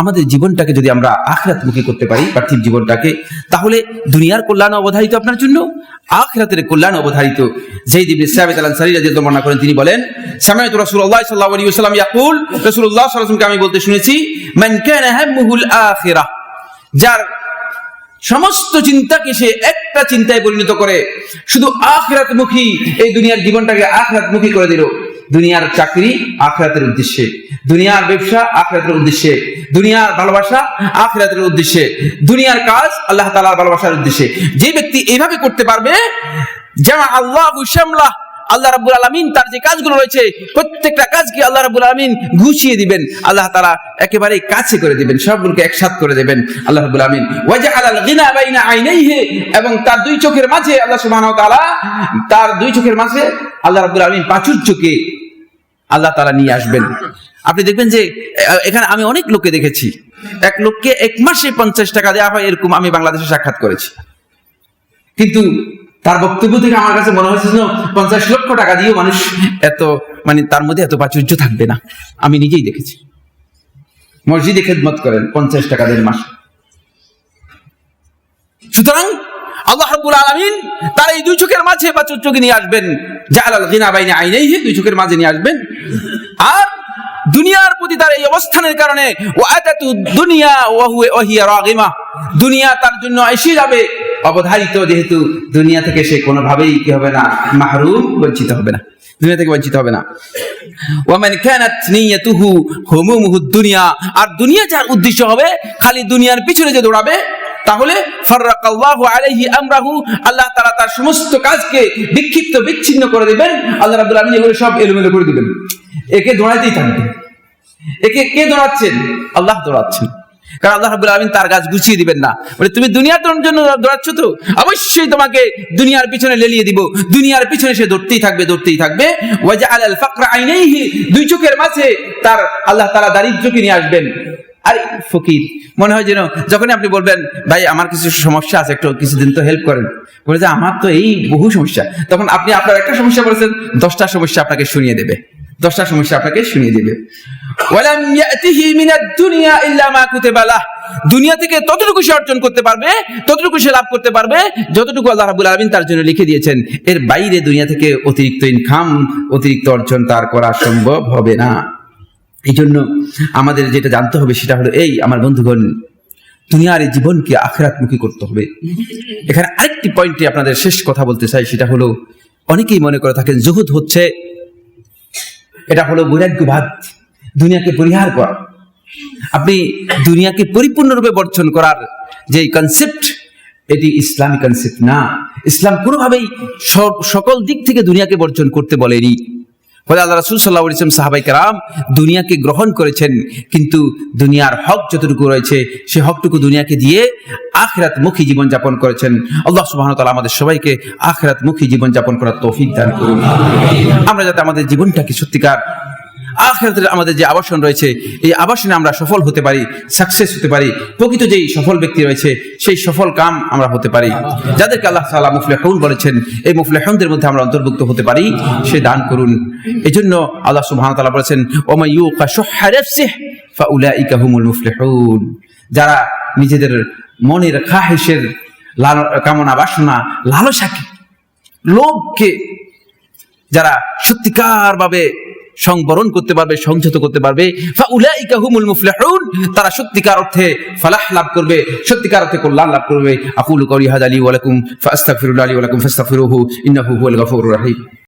আমাদের জীবনটাকে যদি আমরা আখরাতমুখী করতে পারি, পার্থিব জীবনটাকে, তাহলে দুনিয়ার কল্যাণ অবধারিত আপনার জন্য, আখরাতের কল্যাণ অবধারিত। যেই রাজিয়াল্লাহু বর্ণনা করেন, তিনি বলেন ইয়াকুল আমি বলতে শুনেছি, মান কানা হাম্মুহুল যার সমস্ত চিন্তাকে সে একটা চিন্তায় পরিণত করে, শুধু আখরাতমুখী, এই দুনিয়ার জীবনটাকে আখরাতমুখী করে দিল। দুনিয়ার চাকরি আখরাতের উদ্দেশ্যে। দুনিয়ার ব্যবসা আখরাতের উদ্দেশ্যে। দুনিয়ার ভালোবাসা আখরাতের উদ্দেশ্যে। দুনিয়ার কাজ আল্লাহ তাআলার ভালোবাসার উদ্দেশ্যে। যে ব্যক্তি এইভাবে করতে পারবে যেমন আল্লাহ শামলাহ আল্লাহ রাব্বুল আলামিন তার যে কাজগুলো রয়েছে, প্রত্যেকটা কাজকে আল্লাহ রাব্বুল আলামিন ঘুষিয়ে দিবেন। আল্লাহ তাআলা একেবারে কাছে করে দিবেন, সবগুলোকে একসাথ করে দিবেন। আল্লাহ রাব্বুল আলামিন ওয়াজআলাল গিনা বাইনা আইনাইহি, এবং তার দুই চোখের মাঝে আল্লাহ সুবহানাহু তার দুই চোখের মাঝে আল্লাহ রাব্বুল আলামিন প্রাচুর্যকে আল্লাহ তাআলা নিয়ে আসবেন। আপনি দেখবেন যে এখানে আমি অনেক লোককে দেখেছি। এক লোককে এক মাসে পঞ্চাশ টাকা দেওয়া হয় এরকম আমি বাংলাদেশে সাক্ষাৎ করেছি। কিন্তু তার বক্তব্য থেকে আমার কাছে মনে যেন পঞ্চাশ লক্ষ টাকা দিয়েও মানুষ এত মানে তার মধ্যে এত প্রাচুর্য থাকবে না। আমি নিজেই দেখেছি। মসজিদে খেদমত করেন পঞ্চাশ টাকা দেড় মাস। সুতরাং আল্লাহ রাব্বুল আলামিন তার এই দুই চোখের মাঝে প্রাচুর্যকে নিয়ে আসবেন। জালাল গিনা বাইনা আইনাইহি, দুই চোখের মাঝে নিয়ে আসবেন। আর দুনিয়ার প্রতি তার এই অবস্থানের কারণে ওয়াতাতু দুনিয়া ওয়া হুয়া ওয়াহিয়া রাগিমা। দুনিয়া তার জন্য এসে যাবে। অবধারিত যেহেতু দুনিয়া থেকে সে কোনোভাবেই কি হবে না, মাহরুম, বঞ্চিত হবে না। দুনিয়া থেকে বঞ্চিত হবে না। ওয়ামান কানাত নিয়াতুহু হুমুমুহু দুনিয়া। আর দুনিয়া যার উদ্দেশ্য হবে, খালি দুনিয়ার পিছনে যে দৌড়াবে তাহলে আমরাহু, আল্লাহ তাআলা তার সমস্ত কাজকে বিক্ষিপ্ত বিচ্ছিন্ন করে দিবেন। আল্লাহ রাব্বুল আলামিন এগুলো সব এলোমেলো করে দিবেন। একে দৌড়াইতেই থাকবে। একে কে দৌড়াচ্ছেন? আল্লাহ দৌড়াচ্ছেন। কারণ আল্লাহ রাব্বুল আলামিন তার কাজ গুছিয়ে দিবেন না। বলে, তুমি দুনিয়ার জন্য দৌড়াচ্ছ তো? অবশ্যই তোমাকে দুনিয়ার পিছনে লেলিয়ে দিব। দুনিয়ার পিছনে সে দৌড়তেই থাকবে দৌড়তেই থাকবে। ওয়াজআল আল ফাকরা দুই চোখের মাঝে তার আল্লাহ তাআলা দারিদ্র্যকে নিয়ে আসবেন। আরে ফকির, মনে হয় যেন যখনই আপনি বলবেন, ভাই, আমার কিছু সমস্যা আছে, একটু কিছুদিন তো হেল্প করেন। বলে যে, আমার তো এই বহু সমস্যা। তখন আপনি আপনার একটা সমস্যা বলেছেন, দশটা সমস্যা আপনাকে শুনিয়ে দেবে। দশটা সমস্যা আপনাকে শুনিয়ে দেবে। ওয়ালাম ইয়াতিহি মিনাদ দুনিয়া ইল্লা মা দুনিয়া থেকে ততটুকু সে অর্জন করতে পারবে, ততটুকু সে লাভ করতে পারবে, যতটুকু আল্লাহ তার জন্য লিখে দিয়েছেন। এর বাইরে দুনিয়া থেকে অতিরিক্ত ইনকাম অতিরিক্ত অর্জন তার করা সম্ভব হবে না। এই জন্য আমাদের যেটা জানতে হবে সেটা হলো, এই আমার বন্ধুগণ, দুনিয়ার এই জীবনকে আখেরাতমুখী করতে হবে। এখানে আরেকটি পয়েন্টে আপনাদের শেষ কথা বলতে চাই, সেটা হলো, অনেকেই মনে করে থাকেন, জুহুদ হচ্ছে, এটা হলো বৈরাগ্যবাদ, দুনিয়াকে পরিহার করা। আপনি দুনিয়াকে পরিপূর্ণরূপে বর্জন করার যে কনসেপ্ট এটি ইসলামী কনসেপ্ট না। ইসলাম কোনোভাবেই সকল দিক থেকে দুনিয়াকে বর্জন করতে বলেনি। ফলে আল্লাহ রাসুল সাল্লাহ ইসলাম সাহাবাই রাম দুনিয়াকে গ্রহণ করেছেন, কিন্তু দুনিয়ার হক যতটুকু রয়েছে, সে হকটুকু দুনিয়াকে দিয়ে আখরাত মুখী জীবনযাপন করেছেন। আল্লাহ সুবাহ তালা আমাদের সবাইকে আখরাত মুখী জীবনযাপন করার তৌফিক দান করুন। আমরা যাতে আমাদের জীবনটাকে সত্যিকার আখেরাতের আমাদের যে আবাসন রয়েছে, এই আবাসনে আমরা সফল হতে পারি সাকসেস হতে পারি। প্রকৃত যেই সফল ব্যক্তি রয়েছে, সেই সফল কাম আমরা হতে পারি। যাদেরকে আল্লাহ তাআলা মুফলিহুন বলেছেন, এই মুফলিহুনদের মধ্যে আমরা অন্তর্ভুক্ত হতে পারি, সে দান করুন। এজন্য আল্লাহ সুবহানাহু ওয়া বলেছেন হুমুল যারা নিজেদের মনের খাহেশের লাল- কামনা, বাসনা, লালসাকে, লোভকে, যারা সত্যিকার ভাবে সংবরণ করতে পারবে, সংযত করতে পারবে। তারা সত্যিকার অর্থে ফালাহ লাভ করবে, সত্যিকার অর্থে কল্যাণ লাভ করবে। আকুল করি হাজ আলী ওয়ালাকুম লাকুম আলী ওয়ালাকুম ওয়া লাকুম ফাস্তাগফিরুহু, ইন্নাহু হুয়াল গাফুরুর